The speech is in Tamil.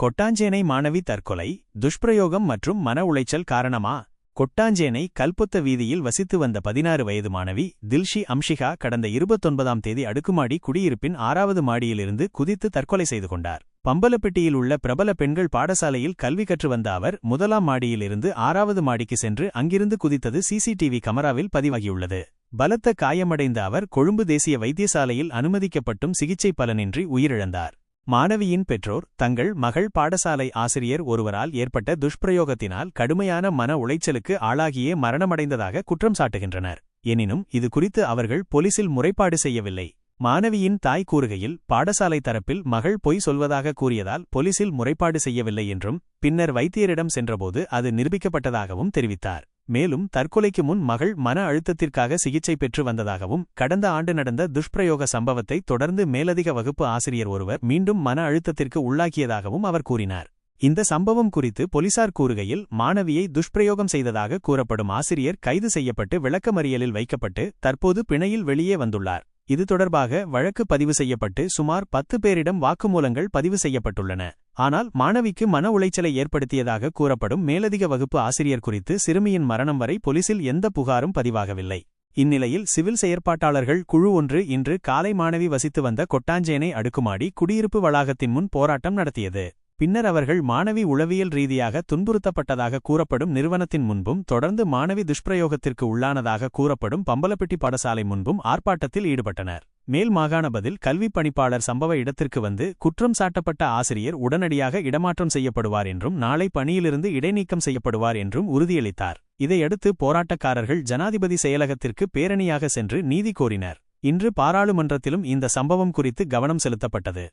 கொட்டாஞ்சேனை மாணவி தற்கொலை துஷ்பிரயோகம் மற்றும் மன உளைச்சல் காரணமா? கொட்டாஞ்சேனை கல்பொத்த வீதியில் வசித்து வந்த பதினாறு வயது மாணவி தில்ஷி அம்ஷிகா கடந்த இருபத்தொன்பதாம் தேதி அடுக்குமாடி குடியிருப்பின் ஆறாவது மாடியிலிருந்து குதித்து தற்கொலை செய்து கொண்டார். பம்பலப்பட்டியில் உள்ள பிரபல பெண்கள் பாடசாலையில் கல்வி கற்று வந்த அவர் முதலாம் மாடியிலிருந்து ஆறாவது மாடிக்கு சென்று அங்கிருந்து குதித்தது சிசிடிவி கமராவில் பதிவாகியுள்ளது. பலத்த காயமடைந்த அவர் கொழும்பு தேசிய வைத்தியசாலையில் அனுமதிக்கப்பட்டும் சிகிச்சை பலனின்றி உயிரிழந்தார். மாணவியின் பெற்றோர் தங்கள் மகள் பாடசாலை ஆசிரியர் ஒருவரால் ஏற்பட்ட துஷ்பிரயோகத்தினால் கடுமையான மன உளைச்சலுக்கு ஆளாகியே மரணமடைந்ததாக குற்றம் சாட்டுகின்றனர். எனினும் இது குறித்து அவர்கள் போலீசில் முறைப்பாடு செய்யவில்லை. மாணவியின் தாய் கூறுகையில் பாடசாலை தரப்பில் மகள் பொய் சொல்வதாக கூறியதால் போலீசில் முறைப்பாடு செய்யவில்லை என்றும் பின்னர் வைத்தியரிடம் சென்றபோது அது நிரூபிக்கப்பட்டதாகவும் தெரிவித்தார். மேலும் தற்கொலைக்கு முன் மகள் மன அழுத்தத்திற்காக சிகிச்சை பெற்று வந்ததாகவும் கடந்த ஆண்டு நடந்த துஷ்பிரயோக சம்பவத்தை தொடர்ந்து மேலதிக வகுப்பு ஆசிரியர் ஒருவர் மீண்டும் மன அழுத்தத்திற்கு உள்ளாக்கியதாகவும் அவர் கூறினார். இந்த சம்பவம் குறித்து போலீசார் கூறுகையில் மாணவியை துஷ்பிரயோகம் செய்ததாக கூறப்படும் ஆசிரியர் கைது செய்யப்பட்டு விளக்கமறியலில் வைக்கப்பட்டு தற்போது பிணையில் வெளியே வந்துள்ளார். இது தொடர்பாக வழக்கு பதிவு செய்யப்பட்டு சுமார் பத்து பேரிடம் வாக்குமூலங்கள் பதிவு செய்யப்பட்டுள்ளன. ஆனால் மாணவிக்கு மன உளைச்சலை ஏற்படுத்தியதாக கூறப்படும் மேலதிக வகுப்பு ஆசிரியர் குறித்து சிறுமியின் மரணம் வரை போலீசில் எந்த புகாரும் பதிவாகவில்லை. இந்நிலையில் சிவில் செயற்பாட்டாளர்கள் குழு ஒன்று இன்று காலை மாணவி வசித்து வந்த கொட்டாஞ்சேனை அடுக்குமாடி குடியிருப்பு வளாகத்தின் முன் போராட்டம் நடத்தியது. பின்னர் அவர்கள் மாணவி உளவியல் ரீதியாக துன்புறுத்தப்பட்டதாக கூறப்படும் நிறுவனத்தின் முன்பும் தொடர்ந்து மாணவி துஷ்பிரயோகத்திற்கு உள்ளானதாக கூறப்படும் பம்பலப்பட்டி பாடசாலை முன்பும் ஆர்ப்பாட்டத்தில் ஈடுபட்டனர். மேல் மாகாண பதில் கல்விப் பணிப்பாளர் சம்பவ இடத்திற்கு வந்து குற்றம் சாட்டப்பட்ட ஆசிரியர் உடனடியாக இடமாற்றம் செய்யப்படுவார் என்றும் நாளை பணியிலிருந்து இடைநீக்கம் செய்யப்படுவார் என்றும் உறுதியளித்தார். இதையடுத்து போராட்டக்காரர்கள் ஜனாதிபதி செயலகத்திற்கு பேரணியாக சென்று நீதி கோரினர். இன்று பாராளுமன்றத்திலும் இந்த சம்பவம் குறித்து கவனம் செலுத்தப்பட்டது.